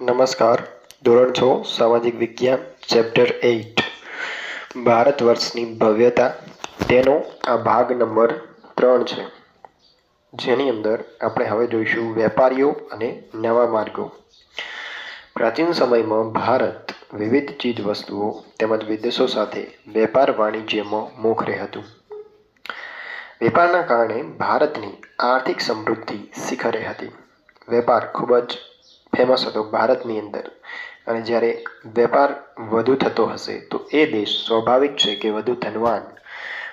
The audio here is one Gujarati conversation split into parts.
નમસ્કાર. ધોરણ છ, સામાજિક વિજ્ઞાન, ચેપ્ટર એઇટ. ભારત વર્ષની ભવ્યતા. તેનો આ ભાગ નંબર ત્રણ છે. જેની અંદર આપણે હવે જોઈશું વેપારીઓ અને નવા માર્ગો. પ્રાચીન સમયમાં ભારત વિવિધ ચીજ વસ્તુઓ તેમજ વિદેશો સાથે વેપાર વાણિજ્યમાં મોખરે હતું. વેપારના કારણે ભારતની આર્થિક સમૃદ્ધિ શિખરે હતી. વેપાર ખૂબ જ ફેમસ હતો ભારતની અંદર. અને જ્યારે વેપાર વધુ થતો હશે, તો એ દેશ સ્વાભાવિક છે કે વધુ ધનવાન,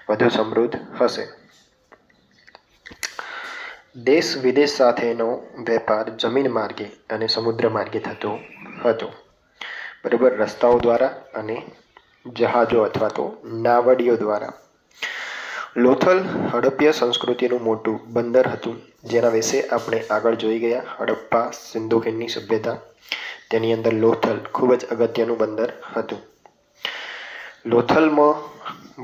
વધુ સમૃદ્ધ હશે. દેશ વિદેશ સાથેનો વેપાર જમીન માર્ગે અને સમુદ્ર માર્ગે થતો હતો. બરાબર, રસ્તાઓ દ્વારા અને જહાજો અથવા તો નાવડીઓ દ્વારા. લોથલ હડપ્પા સંસ્કૃતિનું મોટું બંદર હતું, જેના વિશે આપણે આગળ જોઈ ગયા. હડપ્પા સિંધુ ખીણની સભ્યતા. તેની અંદર લોથલ ખૂબ જ અગત્યનું બંદર હતું. લોથલમાં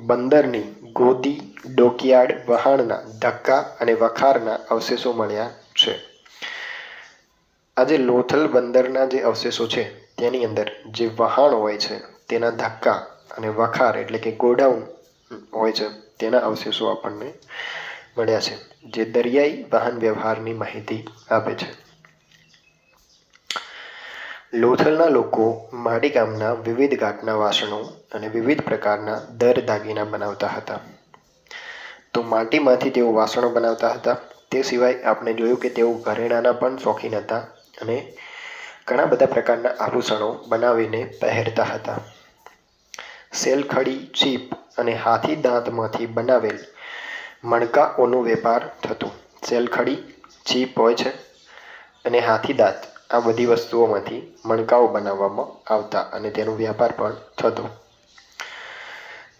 બંદરની ગોદી, ડોકયાર્ડ, વહાણના ધક્કા અને વખારના અવશેષો મળ્યા છે. આજે લોથલ બંદરના જે અવશેષો છે, તેની અંદર જે વહાણ હોય છે, તેના ધક્કા અને વખાર એટલે કે ગોડાઉન હોય છે. તેના અવશેષો આપણને મળ્યા છે, જે દરિયાઈ વાહન વ્યવહારની માહિતી આપે છે. લોથલના લોકો માડી ગામના વિવિધ ઘાટના વાસણો અને વિવિધ પ્રકારના દર દાગીના બનાવતા હતા. તો માટીમાંથી તેઓ વાસણો બનાવતા હતા. તે સિવાય આપણે જોયું કે તેઓ ઘરેણાના પણ શોખીન હતા અને ઘણા બધા પ્રકારના આભૂષણો બનાવીને પહેરતા હતા. સેલખડી, ચીપ અને હાથી દાંતમાંથી બનાવેલ મણકાઓનો વેપાર થતો. સેલખડી ચીપ હોય છે અને હાથી દાંત. આ બધી વસ્તુઓમાંથી મણકાઓ બનાવવામાં આવતા અને તેનો વ્યાપાર પણ થતો.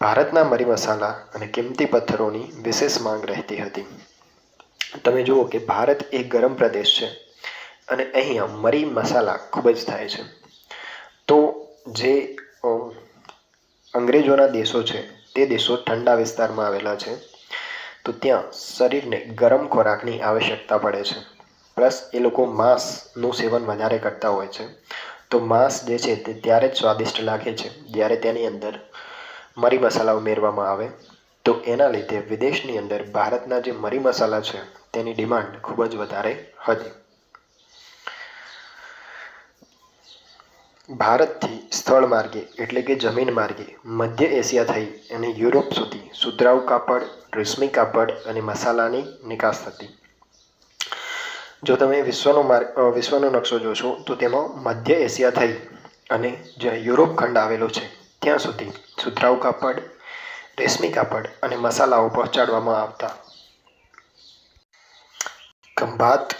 ભારતના મરી મસાલા અને કિંમતી પથ્થરોની વિશેષ માંગ રહેતી હતી. તમે જુઓ કે ભારત એક ગરમ પ્રદેશ છે અને અહીંયા મરી મસાલા ખૂબ જ થાય છે. તો જે અંગ્રેજોના દેશો છે તે દેશો ઠંડા વિસ્તારમાં આવેલા છે. તો ત્યાં શરીરને ગરમ ખોરાકની આવશ્યકતા પડે છે. પ્લસ એ લોકો માંસનું સેવન વધારે કરતા હોય છે. તો માંસ જે છે તે ત્યારે જ સ્વાદિષ્ટ લાગે છે, જ્યારે તેની અંદર મરી મસાલા ઉમેરવામાં આવે. તો એના લીધે વિદેશની અંદર ભારતના જે મરી મસાલા છે તેની ડિમાન્ડ ખૂબ જ વધારે હતી. ભારતથી સ્થળ માર્ગે, એટલે કે જમીન માર્ગે, મધ્ય એશિયા થઈ અને યુરોપ સુધી સુતરાઉ કાપડ, રેશમી કાપડ અને મસાલાની નિકાસ થતી. જો તમે વિશ્વનો માર્ગ વિશ્વનો નકશો જોશો, તો તેમાં મધ્ય એશિયા થઈ અને જ્યાં યુરોપ ખંડ આવેલો છે, ત્યાં સુધી સુતરાઉ કાપડ, રેશમી કાપડ અને મસાલાઓ પહોંચાડવામાં આવતા. ખંભાત,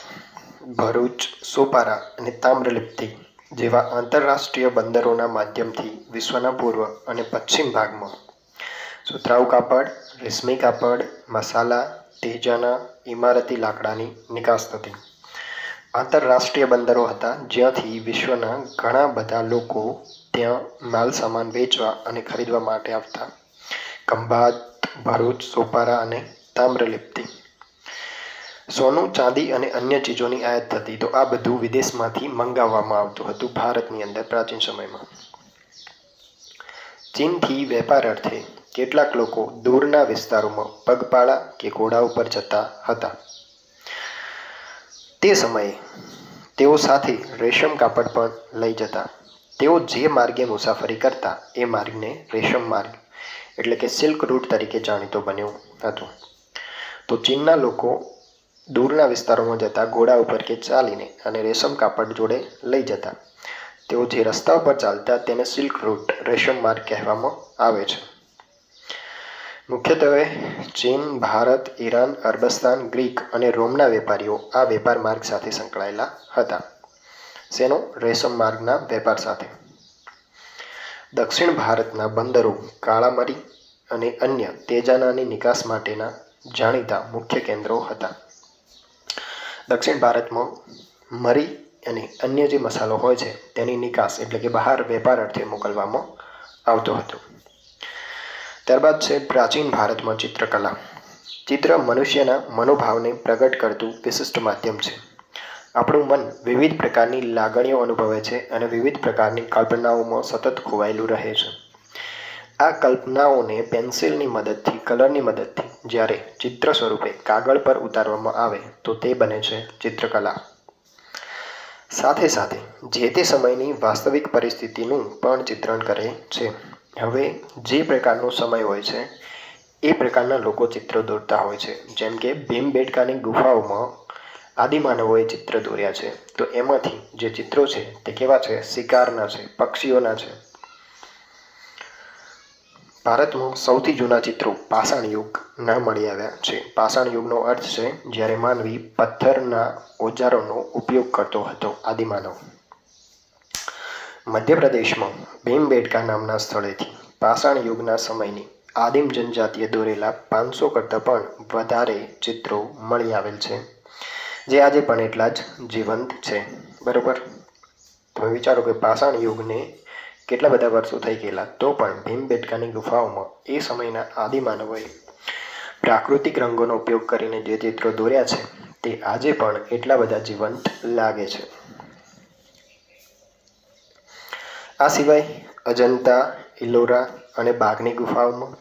ભરૂચ, સોપારા અને તામ્રલિપ્તિ જેવા આંતરરાષ્ટ્રીય બંદરોના માધ્યમથી વિશ્વના પૂર્વ અને પશ્ચિમ ભાગમાં. સુતરાઉ કાપડ, રેશમી કાપડ, મસાલા, તેજાના, ઇમારતી લાકડાની નિકાસ થતી. આંતરરાષ્ટ્રીય બંદરો હતા જ્યાંથી વિશ્વના ઘણા બધા લોકો ત્યાં માલ સામાન વેચવા અને ખરીદવા માટે આવતા. ખંભાત, ભરૂચ, સોપારા અને તામ્રલિપ્તિ. સોનું, ચાંદી અને અન્ય ચીજોની આયાત થતી. તો આ બધું વિદેશમાંથી મંગાવવામાં આવતું હતું ભારતની અંદર પ્રાચીન સમયમાં. ચીનથી વેપાર અર્થે કેટલાક લોકો દૂરના વિસ્તારોમાં પગપાળા કે ઘોડા ઉપર જતા હતા. તે સમયે તેઓ સાથે રેશમ કાપડ પણ લઈ જતા. તેઓ જે માર્ગે મુસાફરી કરતા, એ માર્ગને રેશમ માર્ગ એટલે કે સિલ્ક રૂટ તરીકે જાણીતો બન્યો હતો. તો ચીનના લોકો દૂરના વિસ્તારોમાં જતા ઘોડા ઉપર કે ચાલીને અને રેશમ કાપડ જોડે લઈ જતા. તેઓ જે રસ્તા ઉપર ચાલતા તેને સિલ્ક રૂટ, રેશમ માર્ગ કહેવામાં આવે છે. મુખ્યત્વે ચીન, ભારત, ઈરાન, અરબસ્તાન, ગ્રીક અને રોમના વેપારીઓ આ વેપાર માર્ગ સાથે સંકળાયેલા હતા. શેનો? રેશમ માર્ગના વેપાર સાથે. દક્ષિણ ભારતના બંદરો, કાળામરી અને અન્ય તેજાનાની નિકાસ માટેના જાણીતા મુખ્ય કેન્દ્રો હતા. દક્ષિણ ભારતમાં મરી અને અન્ય જે મસાલો હોય છે, તેની નિકાસ એટલે કે બહાર વેપાર અર્થે મોકલવામાં આવતો હતો. ત્યારબાદ છે પ્રાચીન ભારતમાં ચિત્રકલા. ચિત્ર મનુષ્યના મનોભાવને પ્રગટ કરતું વિશિષ્ટ માધ્યમ છે. આપણું મન વિવિધ પ્રકારની લાગણીઓ અનુભવે છે અને વિવિધ પ્રકારની કલ્પનાઓમાં સતત ખોવાયેલું રહે છે. આ કલ્પનાઓને પેન્સિલની મદદથી, કલરની મદદથી જ્યારે ચિત્ર સ્વરૂપે કાગળ પર ઉતારવામાં આવે, તો તે બને છે ચિત્રકલા. સાથે સાથે, જે તે સમયની વાસ્તવિક પરિસ્થિતિનું પણ ચિત્રણ કરે છે. હવે, જે પ્રકારનો સમય હોય છે, એ પ્રકારના લોકો ચિત્રો દોરતા હોય છે. જેમ કે ભીમબેટકાની ગુફાઓમાં આદિમાનવોએ ચિત્ર દોર્યા છે. તો એમાંથી જે ચિત્રો છે, તે કેવા છે? શિકારના છે, પક્ષીઓના છે. ભારતમાં સૌથી જૂના ચિત્રો પાષાણ યુગના મળી આવ્યા છે. પાષાણ યુગનો અર્થ છે, જ્યારે માનવી પથ્થરના ઓજારોનો ઉપયોગ કરતો હતો આદિમાનવ મધ્યપ્રદેશમાં ભીમબેટકા નામના સ્થળેથી પાષાણ યુગના સમયની આદિમ જનજાતિએ દોરેલા પાંચસો કરતાં પણ વધારે ચિત્રો મળી આવેલ છે. જે આજે પણ એટલા જ જીવંત છે. બરાબર? તમે વિચારો કે પાષાણ યુગને કેટલા બધા વર્ષો થઈ ગયેલા, તો પણ ભીમબેટકાની ગુફાઓમાં એ સમયના આદિમાનવોએ પ્રાકૃતિક રંગોનો ઉપયોગ કરીને જે ચિત્રો દોર્યા છે, તે આજે પણ એટલા બધા જીવંત લાગે છે. આ સિવાય અજંતા, ઇલોરા અને બાઘની ગુફાઓમાં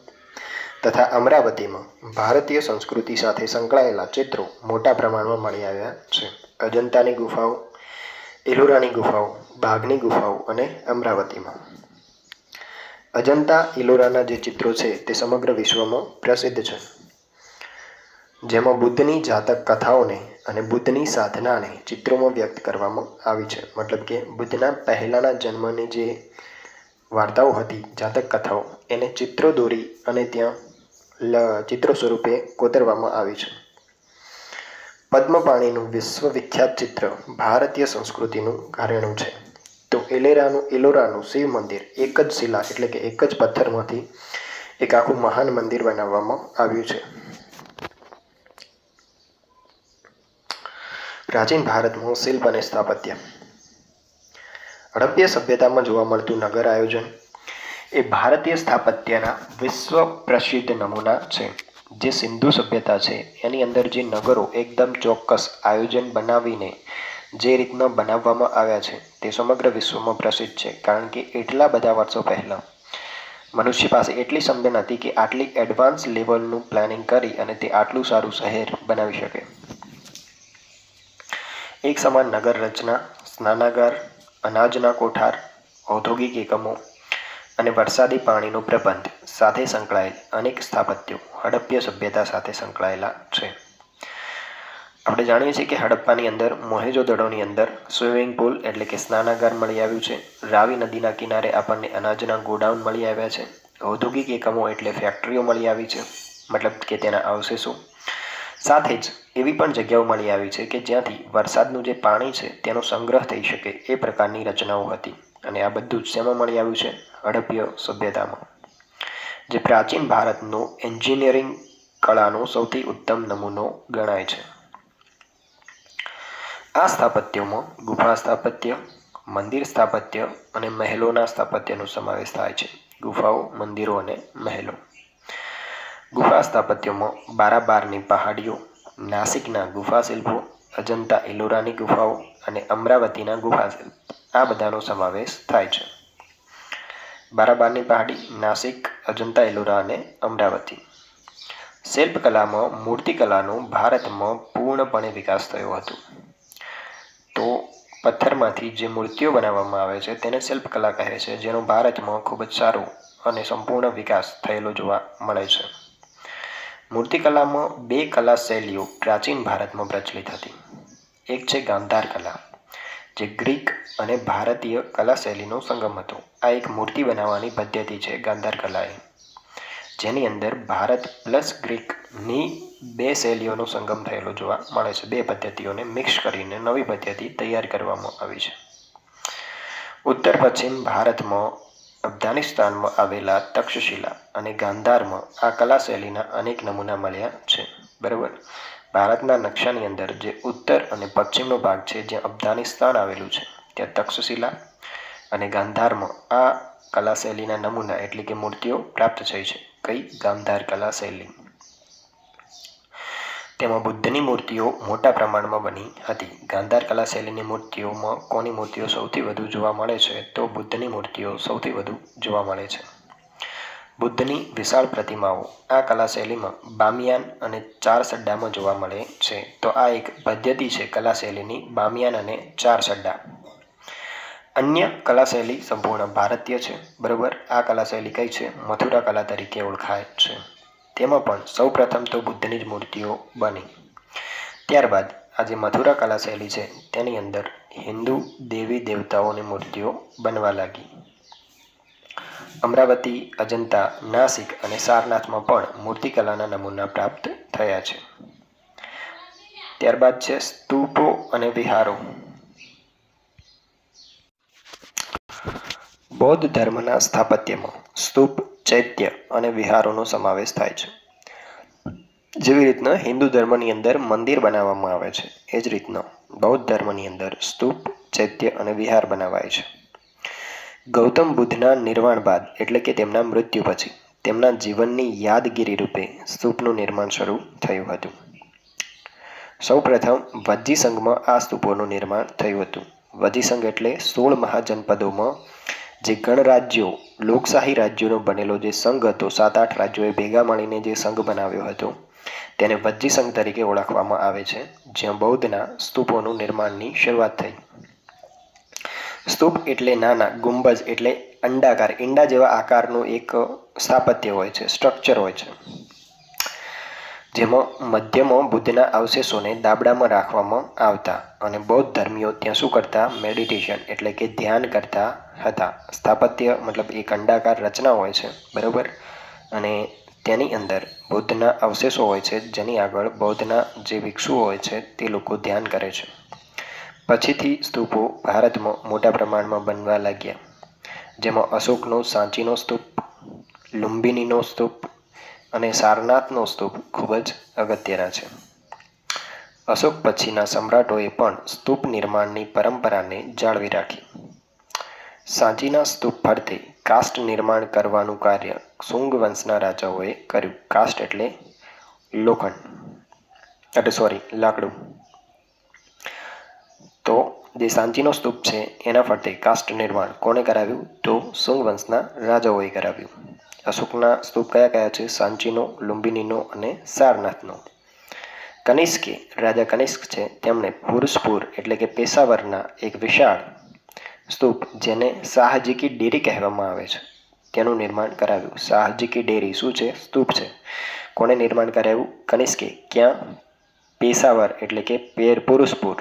તથા અમરાવતીમાં ભારતીય સંસ્કૃતિ સાથે સંકળાયેલા ચિત્રો મોટા પ્રમાણમાં મળી આવ્યા છે. અજંતાની ગુફાઓ, ઇલોરાની ગુફાઓ બાઘની ગુફાઓ અને અમરાવતીમાં. અજંતા ઇલોરાના જે ચિત્રો છે તે સમગ્ર વિશ્વમાં પ્રસિદ્ધ છે. જેમાં બુદ્ધની જાતક કથાઓને અને બુદ્ધની સાધનાને ચિત્રોમાં વ્યક્ત કરવામાં આવી છે. મતલબ કે બુદ્ધના પહેલાંના જન્મની જે વાર્તાઓ હતી, જાતક કથાઓ, એને ચિત્રો દોરી અને ત્યાં ચિત્રો સ્વરૂપે કોતરવામાં આવી છે. પદ્મપાણીનું વિશ્વવિખ્યાત ચિત્ર ભારતીય સંસ્કૃતિનું ઘરેણું છે. તો એલેરાનું એલોરાનું શિવ મંદિર એક જ શિલા એટલે કે એક જ પથ્થરમાંથી એક આખું મહાન મંદિર બનાવવામાં આવ્યું છે. પ્રાચીન ભારતમાં શિલ્પ અને સ્થાપત્ય. હડપ્પીય સભ્યતામાં જોવા મળતું નગર આયોજન એ ભારતીય સ્થાપત્યના વિશ્વ પ્રસિદ્ધ નમૂના છે. જે સિંધુ સભ્યતા છે, એની અંદર જે નગરો એકદમ ચોક્કસ આયોજન બનાવીને જે રીતના બનાવવામાં આવ્યા છે તે સમગ્ર વિશ્વમાં પ્રસિદ્ધ છે કારણ કે એટલા બધા વર્ષો પહેલાં મનુષ્ય પાસે એટલી સમજણ હતી કે આટલી એડવાન્સ લેવલનું પ્લાનિંગ કરી અને તે આટલું સારું શહેર બનાવી શકે. એક સમાન નગર રચના, સ્નાનાગાર, અનાજના કોઠાર, ઔદ્યોગિક એકમો અને વરસાદી પાણીનો પ્રબંધ સાથે સંકળાયેલ અનેક સ્થાપત્યો હડપ્પીય સભ્યતા સાથે સંકળાયેલા છે. આપણે જાણીએ છીએ કે હડપ્પાની અંદર મોહેજોદડોની અંદર સ્વિમિંગ પુલ એટલે કે સ્નાનાગાર મળી આવ્યું છે. રાવી નદીના કિનારે આપણને અનાજના ગોડાઉન મળી આવ્યા છે. ઔદ્યોગિક એકમો એટલે ફેક્ટરીઓ મળી આવી છે, મતલબ કે તેના અવશેષો. સાથે જ એવી પણ જગ્યાઓ મળી આવી છે કે જ્યાંથી વરસાદનું જે પાણી છે તેનો સંગ્રહ થઈ શકે એ પ્રકારની રચનાઓ હતી. અને આ બધું જ શેમાં મળી આવ્યું છે? હડપ્પીય સભ્યતામાં. જે પ્રાચીન ભારતનો એન્જિનિયરિંગ કળાનો સૌથી ઉત્તમ નમૂનો ગણાય છે. આ સ્થાપત્યોમાં ગુફા સ્થાપત્ય, મંદિર સ્થાપત્ય અને મહેલોના સ્થાપત્યનો સમાવેશ થાય છે. ગુફાઓ, મંદિરો અને મહેલો. ગુફા સ્થાપત્યોમાં બારાબારની પહાડીઓ, નાસિકના ગુફા શિલ્પો, અજંતા એલોરાની ગુફાઓ અને અમરાવતીના ગુફા શિલ્પ, આ બધાનો સમાવેશ થાય છે. બારાબારની પહાડી, નાસિક, અજંતા એલોરા અને અમરાવતી. શિલ્પકલામાં મૂર્તિકલાનો ભારતમાં પૂર્ણપણે વિકાસ થયો હતો. તો પથ્થરમાંથી જે મૂર્તિઓ બનાવવામાં આવે છે તેને શિલ્પકલા કહે છે, જેનો ભારતમાં ખૂબ જ સારો અને સંપૂર્ણ વિકાસ થયેલો જોવા મળે છે. મૂર્તિકલામાં બે કલા શૈલીઓ પ્રાચીન ભારતમાં પ્રચલિત હતી. એક છે ગાંધાર કલા, જે ગ્રીક અને ભારતીય કલા શૈલીનો સંગમ હતો. આ એક મૂર્તિ બનાવવાની પદ્ધતિ છે ગાંધાર કલાએ. જેની અંદર ભારત પ્લસ ગ્રીકની બે શૈલીઓનો સંગમ થયેલો જોવા મળે છે. બે પદ્ધતિઓને મિક્સ કરીને નવી પદ્ધતિ તૈયાર કરવામાં આવી છે. ઉત્તર પશ્ચિમ ભારતમાં, અફઘાનિસ્તાનમાં આવેલા તક્ષશિલા અને ગાંધારમાં આ કલા શૈલીના અનેક નમૂના મળ્યા છે. બરાબર? ભારતના નકશાની અંદર જે ઉત્તર અને પશ્ચિમનો ભાગ છે, જ્યાં અફઘાનિસ્તાન આવેલું છે, ત્યાં તક્ષશિલા અને ગાંધારમાં આ કલા શૈલીના નમૂના એટલે કે મૂર્તિઓ પ્રાપ્ત થઈ છે. કઈ? ગાંધાર કલા શૈલી. તેમાં બુદ્ધની મૂર્તિઓ મોટા પ્રમાણમાં બની હતી. ગાંધાર કલા શૈલીની મૂર્તિઓમાં કોની મૂર્તિઓ સૌથી વધુ જોવા મળે છે? તો બુદ્ધની મૂર્તિઓ સૌથી વધુ જોવા મળે છે. બુદ્ધની વિશાળ પ્રતિમાઓ આ કલા શૈલીમાં બામિયાન અને ચાર સડ્ડામાં જોવા મળે છે. તો આ એક પદ્ધતિ છે કલા શૈલીની બામિયાન અને ચાર સડ્ડા. અન્ય કલા શૈલી સંપૂર્ણ ભારતીય છે. બરોબર? આ કલા શૈલી કઈ છે? મથુરા કલા તરીકે ઓળખાય છે. તેમાં પણ સૌ પ્રથમ તો બુદ્ધની જ મૂર્તિઓ બની. ત્યારબાદ આ જે મથુરા કલા શૈલી છે. તેની અંદર હિન્દુ દેવી દેવતાઓની મૂર્તિઓ બનવા લાગી. અમરાવતી, અજંતા, નાસિક અને સારનાથમાં પણ મૂર્તિકલાના નમૂના પ્રાપ્ત થયા છે. ત્યારબાદ છે સ્તૂપો અને વિહારો. બૌદ્ધ ધર્મના સ્થાપત્યમાં સ્તૂપ ચૈત્ય અને વિહારોનો સમાવેશ થાય છે. જેવી રીતના હિન્દુ ધર્મની અંદર મંદિર બનાવવામાં આવે છે. એ જ રીતના બૌદ્ધ ધર્મની અંદર સ્તૂપ, ચૈત્ય અને વિહાર બનાવાય છે. ગૌતમ બુદ્ધના નિર્વાણ બાદ, એટલે કે તેમના મૃત્યુ પછી, તેમના જીવનની યાદગીરી રૂપે સ્તૂપનું નિર્માણ શરૂ થયું હતું. સૌપ્રથમ વજ્જી સંઘમાં આ સ્તૂપોનું નિર્માણ થયું હતું. વજ્જી સંઘ એટલે સોળ મહાજનપદોમાં જે ગણરાજ્યો લોકશાહી રાજ્યોનો બનેલો જે સંઘ હતો, સાત આઠ રાજ્યોએ ભેગા મળીને જે સંઘ બનાવ્યો હતો, તેને વજ્જી સંઘ તરીકે ઓળખવામાં આવે છે, જ્યાં બૌદ્ધના સ્તૂપોનું નિર્માણની શરૂઆત થઈ. સ્તૂપ એટલે નાના, ગુંબજ એટલે અંડાકાર, ઈંડા જેવા આકારનું એક સ્થાપત્ય હોય છે સ્ટ્રક્ચર હોય છે. જેમાં મધ્યમાં બુદ્ધના અવશેષોને દાબડામાં રાખવામાં આવતા અને બૌદ્ધ ધર્મીઓ ત્યાં શું કરતા? મેડિટેશન એટલે કે ધ્યાન કરતા હતા. સ્થાપત્ય મતલબ એક અંડાકાર રચના હોય છે, બરાબર? અને તેની અંદર બૌદ્ધના અવશેષો હોય છે, જેની આગળ બૌદ્ધના જે ભિક્ષુઓ હોય છે, તે લોકો ધ્યાન કરે છે. પછીથી સ્તૂપો ભારતમાં મોટા પ્રમાણમાં બનવા લાગ્યા, જેમાં અશોકનો, સાંચીનો સ્તૂપ, લુંબિનીનો સ્તૂપ અને સારનાથનો સ્તૂપ ખૂબ જ અગત્યના છે. અશોક પછીના સમ્રાટોએ પણ સ્તૂપ નિર્માણની પરંપરાને જાળવી રાખી. સાંચીના સ્તૂપ ફરતે કાસ્ટ નિર્માણ કરવાનું કાર્ય શુંગ વંશના રાજાઓએ કર્યું. કાસ્ટ એટલે લોખંડ. એટલે સોરી લાકડું. તો જે સાંચીનો સ્તૂપ છે, એના ફરતે કાસ્ટ નિર્માણ કોણે કરાવ્યું? તો શુંગ વંશના રાજાઓએ કરાવ્યું. અશોકના સ્તૂપ કયા કયા છે? સાંચીનો, લુંબિનીનો અને સારનાથનો. કનિષ્કે, રાજા કનિષ્ક છે, તેમણે પુરુષપુર એટલે કે પેશાવરના એક વિશાળ સ્તૂપ જેને શાહજીકી ડેરી કહેવામાં આવે છે. તેનું નિર્માણ કરાવ્યું. શાહજીકી ડેરી શું છે? સ્તૂપ છે. કોણે નિર્માણ કરાવ્યું? કનિષ્કે. ક્યાં? પેશાવર એટલે કે પેર પુરુષપુર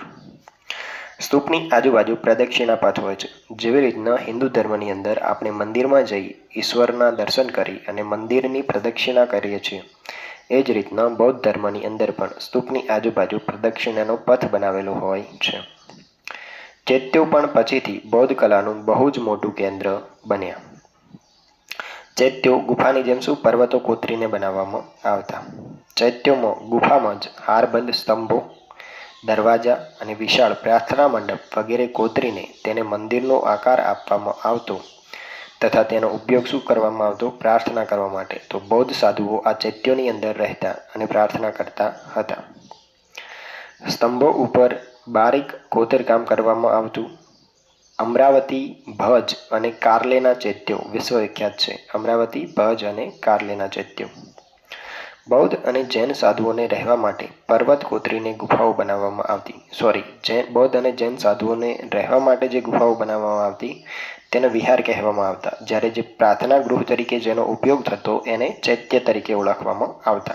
સ્તૂપની આજુબાજુ પ્રદક્ષિણા પથ હોય છે. જેવી રીતના હિન્દુ ધર્મની અંદર આપણે મંદિરમાં જઈ ઈશ્વરના દર્શન કરી અને મંદિરની પ્રદક્ષિણા કરીએ છીએ. એ જ રીતના બૌદ્ધ ધર્મની અંદર પણ સ્તૂપની આજુબાજુ પ્રદક્ષિણાનો પથ બનાવેલો હોય છે. ચૈત્યો પણ પછીથી બૌદ્ધ કલાનું બહુ જ મોટું કેન્દ્ર બન્યા. ચૈત્યો ગુફાની જેમ શું પર્વતો કોતરીને બનાવવામાં આવતા. ચૈત્યોમાં ગુફામાં જ હારબંધ સ્તંભો દરવાજા અને વિશાળ પ્રાર્થના મંડપ વગેરે કોતરીને તેને મંદિરનો આકાર આપવામાં આવતો તથા તેનો ઉપયોગ શું કરવામાં આવતો? પ્રાર્થના કરવા માટે. તો બૌદ્ધ સાધુઓ આ ચૈત્યોની અંદર રહેતા અને પ્રાર્થના કરતા હતા. સ્તંભો ઉપર બારીક કોતરકામ કરવામાં આવતું. અમરાવતી ભજ અને કાર્લેના ચૈત્યો વિશ્વવિખ્યાત છે. અમરાવતી ભજ અને કાર્લેના ચૈત્યો. બૌદ્ધ અને જૈન સાધુઓને રહેવા માટે પર્વત કોતરીને ગુફાઓ બનાવવામાં આવતી. સોરી જૈન બૌદ્ધ અને જૈન સાધુઓને રહેવા માટે જે ગુફાઓ બનાવવામાં આવતી, તેને વિહાર કહેવામાં આવતા, જ્યારે જે પ્રાર્થના ગૃહ તરીકે જેનો ઉપયોગ થતો, એને ચૈત્ય તરીકે ઓળખવામાં આવતા.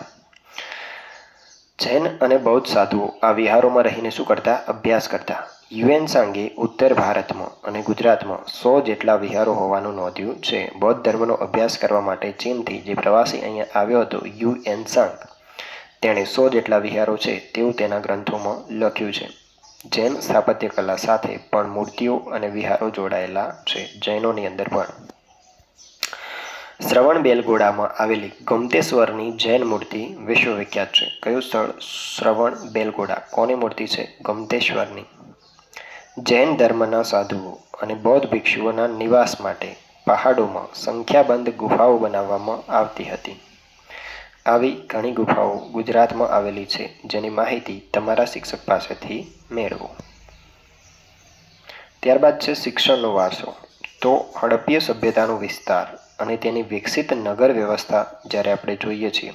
જૈન અને બૌદ્ધ સાધુઓ આ વિહારોમાં રહીને શું કરતા? અભ્યાસ કરતા. યુએન સાંગે ઉત્તર ભારતમાં અને ગુજરાતમાં સો જેટલા વિહારો હોવાનું નોંધ્યું છે. બૌદ્ધ ધર્મનો અભ્યાસ કરવા માટે ચીનથી જે પ્રવાસી અહીંયા આવ્યો હતો યુ એન સાંગ, તેણે સો જેટલા વિહારો છે તેવું તેના ગ્રંથોમાં લખ્યું છે. જૈન સ્થાપત્ય કલા સાથે પણ મૂર્તિઓ અને વિહારો જોડાયેલા છે, જૈનોની અંદર પણ. શ્રવણ બેલગોડામાં આવેલી ગમતેશ્વરની જૈન મૂર્તિ વિશ્વવિખ્યાત છે. કયું સ્થળ? શ્રવણ બેલગોડા. કોની મૂર્તિ છે? ગમતેશ્વરની. જૈન ધર્મના સાધુઓ અને બૌદ્ધ ભિક્ષુઓના નિવાસ માટે પહાડોમાં સંખ્યાબંધ ગુફાઓ બનાવવામાં આવતી હતી. આવી ઘણી ગુફાઓ ગુજરાતમાં આવેલી છે. જેની માહિતી તમારા શિક્ષક પાસેથી મેળવો. ત્યારબાદ છે શિક્ષણનો વારસો. તો હડપ્પીય સભ્યતાનો વિસ્તાર. અને તેની વિકસિત નગર વ્યવસ્થા જ્યારે આપણે જોઈએ છીએ,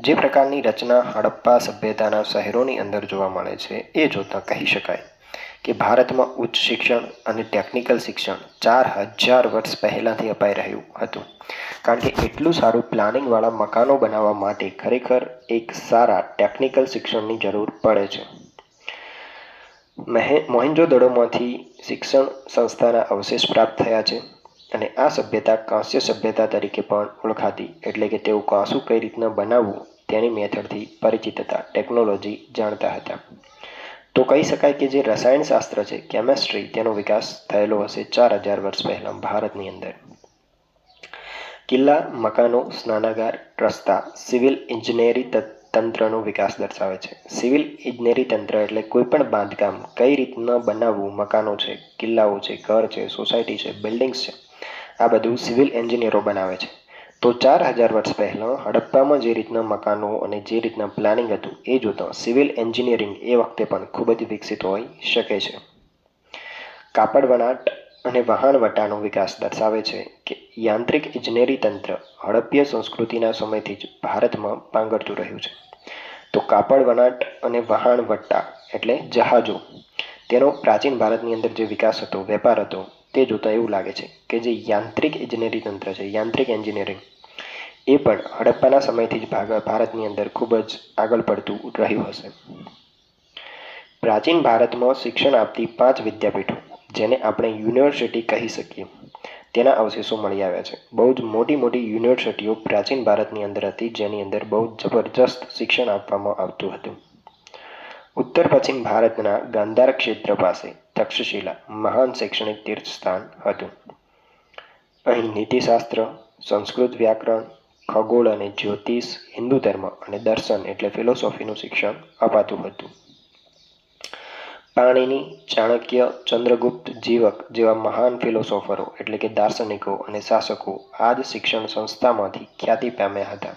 જે પ્રકારની રચના હડપ્પા સભ્યતાના શહેરોની અંદર જોવા મળે છે, એ જોતાં કહી શકાય કે ભારતમાં ઉચ્ચ શિક્ષણ અને ટેકનિકલ શિક્ષણ ચાર હજાર વર્ષ પહેલાંથી અપાઈ રહ્યું હતું. કારણ કે એટલું સારું પ્લાનિંગવાળા મકાનો બનાવવા માટે ખરેખર એક સારા ટેકનિકલ શિક્ષણની જરૂર પડે છે. મહે, મોહેન્જો-દડોમાંથી શિક્ષણ સંસ્થાના અવશેષ પ્રાપ્ત થયા છે. અને આ સભ્યતા કાંસ્ય સભ્યતા તરીકે પણ ઓળખાતી. એટલે કે તેઓ કાંસુ કઈ રીતના બનાવવું તેની મેથડથી પરિચિત હતા, ટેકનોલોજી જાણતા હતા. તો કહી શકાય કે જે રસાયણશાસ્ત્ર છે, કેમેસ્ટ્રી, તેનો વિકાસ થયેલો હશે ચાર હજાર વર્ષ પહેલાં ભારતની અંદર. કિલ્લા, મકાનો, સ્નાનાગાર, રસ્તા, સિવિલ ઇજનેરી તંત્રનો વિકાસ દર્શાવે છે. સિવિલ ઇજનેરી તંત્ર એટલે કોઈ પણ બાંધકામ કઈ રીતના બનાવવું, મકાનો છે, કિલ્લાઓ છે, ઘર છે, સોસાયટી છે, બિલ્ડિંગ્સ છે. આ બધું સિવિલ એન્જિનિયરો બનાવે છે. તો ચાર હજાર વર્ષ પહેલાં હડપ્પામાં જે રીતના મકાનો અને જે રીતના પ્લાનિંગ હતું, એ જોતાં સિવિલ એન્જિનિયરિંગ એ વખતે પણ ખૂબ જ વિકસિત હોઈ શકે છે. કાપડ વણાટ અને વહાણવટાનો વિકાસ દર્શાવે છે કે યાંત્રિક ઇજનેરી તંત્ર હડપ્પીય સંસ્કૃતિના સમયથી જ ભારતમાં પાંગરતું રહ્યું છે. તો કાપડ વણાટ અને વહાણવટા એટલે જહાજો, તેનો પ્રાચીન ભારતની અંદર જે વિકાસ હતો, વેપાર હતો તે જોતાં એવું લાગે છે કે જે યાંત્રિક ઇજનેરી તંત્ર છે, યાંત્રિક એન્જિનિયરિંગ એ પણ હડપ્પાના સમયથી જ ભારતની અંદર ખૂબ જ આગળ પડતું રહ્યું હશે. પ્રાચીન ભારતમાં શિક્ષણ આપતી પાંચ વિદ્યાપીઠો, જેને આપણે યુનિવર્સિટી કહી શકીએ, તેના અવશેષો મળી આવ્યા છે. બહુ જ મોટી મોટી યુનિવર્સિટીઓ પ્રાચીન ભારતની અંદર હતી, જેની અંદર બહુ જબરજસ્ત શિક્ષણ આપવામાં આવતું હતું. ઉત્તર પશ્ચિમ ભારતના ગાંધાર ક્ષેત્ર પાસે તક્ષશિલા, મહાન શૈક્ષણિક તીર્થસ્થાન હતું. અહીં નીતિશાસ્ત્ર, સંસ્કૃત વ્યાકરણ, ખગોળ અને જ્યોતિષ, હિન્દુ ધર્મ અને દર્શન એટલે ફિલોસોફીનું શિક્ષણ અપાતું હતું. પાણીની ચાણક્ય ચંદ્રગુપ્ત જીવક જેવા મહાન ફિલોસોફરો એટલે કે દાર્શનિકો અને શાસકો આ જ શિક્ષણ સંસ્થામાંથી ખ્યાતિ પામ્યા હતા.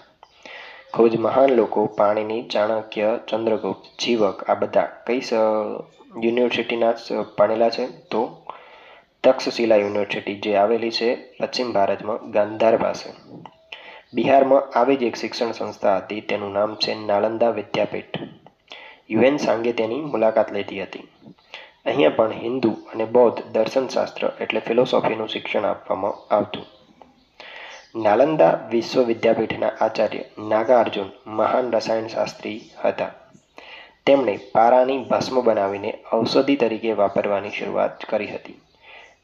ખૂબ જ મહાન લોકો પાણીની ચાણક્ય ચંદ્રગુપ્ત જીવક આ બધા કઈ યુનિવર્સિટીના ભણેલા છે. તો તક્ષશિલા યુનિવર્સિટી જે આવેલી છે, પશ્ચિમ ભારતમાં ગાંધાર પાસે. બિહારમાં આવી જ એક શિક્ષણ સંસ્થા હતી. તેનું નામ છે નાલંદા વિદ્યાપીઠ. યુએન સાંગે તેની મુલાકાત લીધી હતી. અહીંયા પણ હિન્દુ અને બૌદ્ધ દર્શનશાસ્ત્ર એટલે ફિલોસોફીનું શિક્ષણ આપવામાં આવતું. નાલંદા વિશ્વ વિદ્યાપીઠના આચાર્ય નાગાર્જુન મહાન રસાયણશાસ્ત્રી હતા. તેમણે પારાની ભસ્મ બનાવીને ઔષધિ તરીકે વાપરવાની શરૂઆત કરી હતી.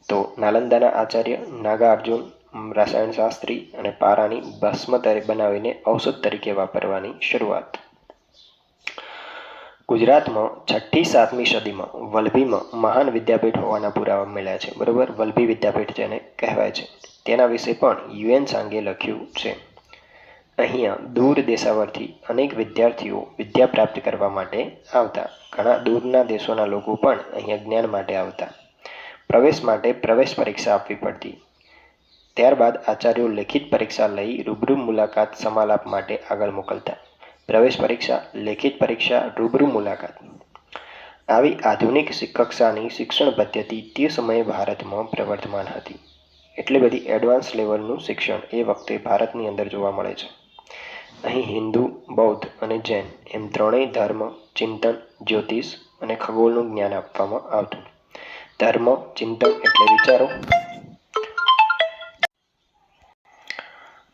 તો નાલંદાના આચાર્ય નાગાર્જુન, રસાયણશાસ્ત્રી અને પારાની ભસ્મ બનાવીને ઔષધ તરીકે વાપરવાની શરૂઆત. ગુજરાતમાં છઠ્ઠી, સાતમી સદીમાં વલભીમાં મહાન વિદ્યાપીઠ હોવાના પુરાવા મળ્યા છે. બરાબર? વલભી વિદ્યાપીઠ જેને કહેવાય છે. તેના વિશે પણ યુએન સાંગે લખ્યું છે. અહીંયા દૂર દેશાવરથી અનેક વિદ્યાર્થીઓ વિદ્યા પ્રાપ્ત કરવા માટે આવતા. ઘણા દૂરના દેશોના લોકો પણ અહીંયા જ્ઞાન માટે આવતા. પ્રવેશ માટે પ્રવેશ પરીક્ષા આપવી પડતી. ત્યારબાદ આચાર્યો લેખિત પરીક્ષા લઈ રૂબરૂ મુલાકાત સમાલાપ માટે આગળ મોકલતા. પ્રવેશ પરીક્ષા, લેખિત પરીક્ષા, રૂબરૂ મુલાકાત. આવી આધુનિક કક્ષાની શિક્ષણ પદ્ધતિ તે સમયે ભારતમાં પ્રવર્તમાન હતી. એટલી બધી એડવાન્સ લેવલનું શિક્ષણ એ વખતે ભારતની અંદર જોવા મળે છે. અહીં હિન્દુ, બૌદ્ધ અને જૈન એમ ત્રણેય ધર્મ, ચિંતન, જ્યોતિષ અને ખગોળનું જ્ઞાન આપવામાં આવતું. ધર્મ, ચિંતન એટલે વિચારો.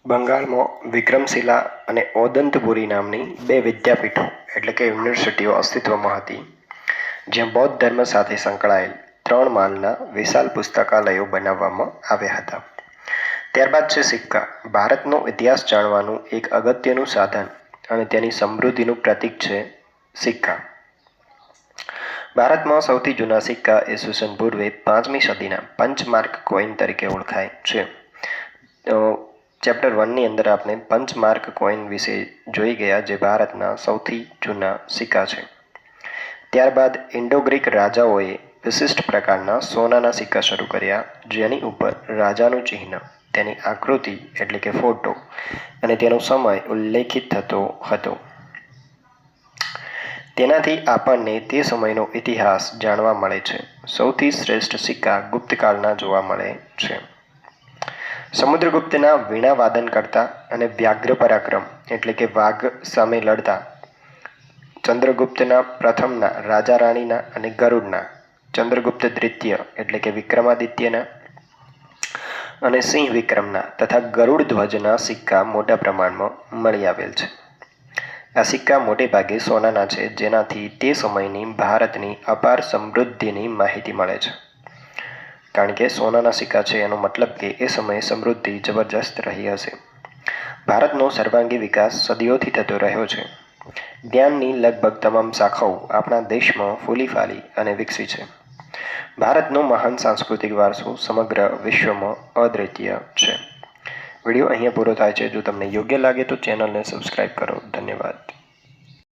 બંગાળમાં વિક્રમશિલા અને ઓદંતપુરી નામની બે વિદ્યાપીઠો, એટલે કે યુનિવર્સિટીઓ અસ્તિત્વમાં હતી, જ્યાં બૌદ્ધ ધર્મ સાથે સંકળાયેલ ત્રણ માળના વિશાળ પુસ્તકાલયો બનાવવામાં આવ્યા હતા. ત્યારબાદ છે સિક્કા. ભારતનો ઇતિહાસ જાણવાનું એક અગત્યનું સાધન અને તેની સમૃદ્ધિનું પ્રતીક છે સિક્કા. ભારતમાં સૌથી જૂના સિક્કા ઈસવીસન પૂર્વે પાંચમી સદીના પંચમાર્ક કોઈન તરીકે ઓળખાય છે. ચેપ્ટર વનની અંદર આપણે પંચમાર્ક કોઈન વિશે જોઈ ગયા જે ભારતના સૌથી જૂના સિક્કા છે. ત્યારબાદ ઇન્ડો ગ્રીક રાજાઓએ વિશિષ્ટ પ્રકારના સોનાના સિક્કા શરૂ કર્યા જેની ઉપર રાજાનું ચિહ્ન તેની આકૃતિ, એટલે કે ફોટો અને તેનો સમય ઉલ્લેખિત થતો હતો. તેનાથી આપણને તે સમયનો ઇતિહાસ જાણવા મળે છે. સૌથી શ્રેષ્ઠ સિક્કા ગુપ્તકાળના જોવા મળે છે. સમુદ્રગુપ્તના વીણા વાદન કરતા અને વ્યાઘ્ર પરાક્રમ, એટલે કે વાઘ સામે લડતા, ચંદ્રગુપ્તના પ્રથમના રાજા રાણીના અને ગરુડના, ચંદ્રગુપ્ત દ્વિતીય, એટલે કે વિક્રમાદિત્યના અને સિંહ વિક્રમના તથા ગરુડ ધ્વજના સિક્કા મોટા પ્રમાણમાં મળી આવેલ છે. આ સિક્કા મોટે ભાગે સોનાના છે, જેનાથી તે સમયની ભારતની અપાર સમૃદ્ધિની માહિતી મળે છે. કારણ કે સોનાના સિક્કા છે, એનો મતલબ કે એ સમયે સમૃદ્ધિ જબરજસ્ત રહી હશે. ભારતનો સર્વાંગી વિકાસ સદીઓથી થતો રહ્યો છે. જ્ઞાનની લગભગ તમામ શાખાઓ આપણા દેશમાં ફૂલી ફાલી અને વિકસી છે. ભારતનો મહાન સાંસ્કૃતિક વારસો સમગ્ર વિશ્વમાં અદ્વિતીય છે. વીડિયો અહીંયા પૂરો થાય છે. જો તમને યોગ્ય લાગે તો ચેનલને સબસ્ક્રાઈબ કરો. ધન્યવાદ.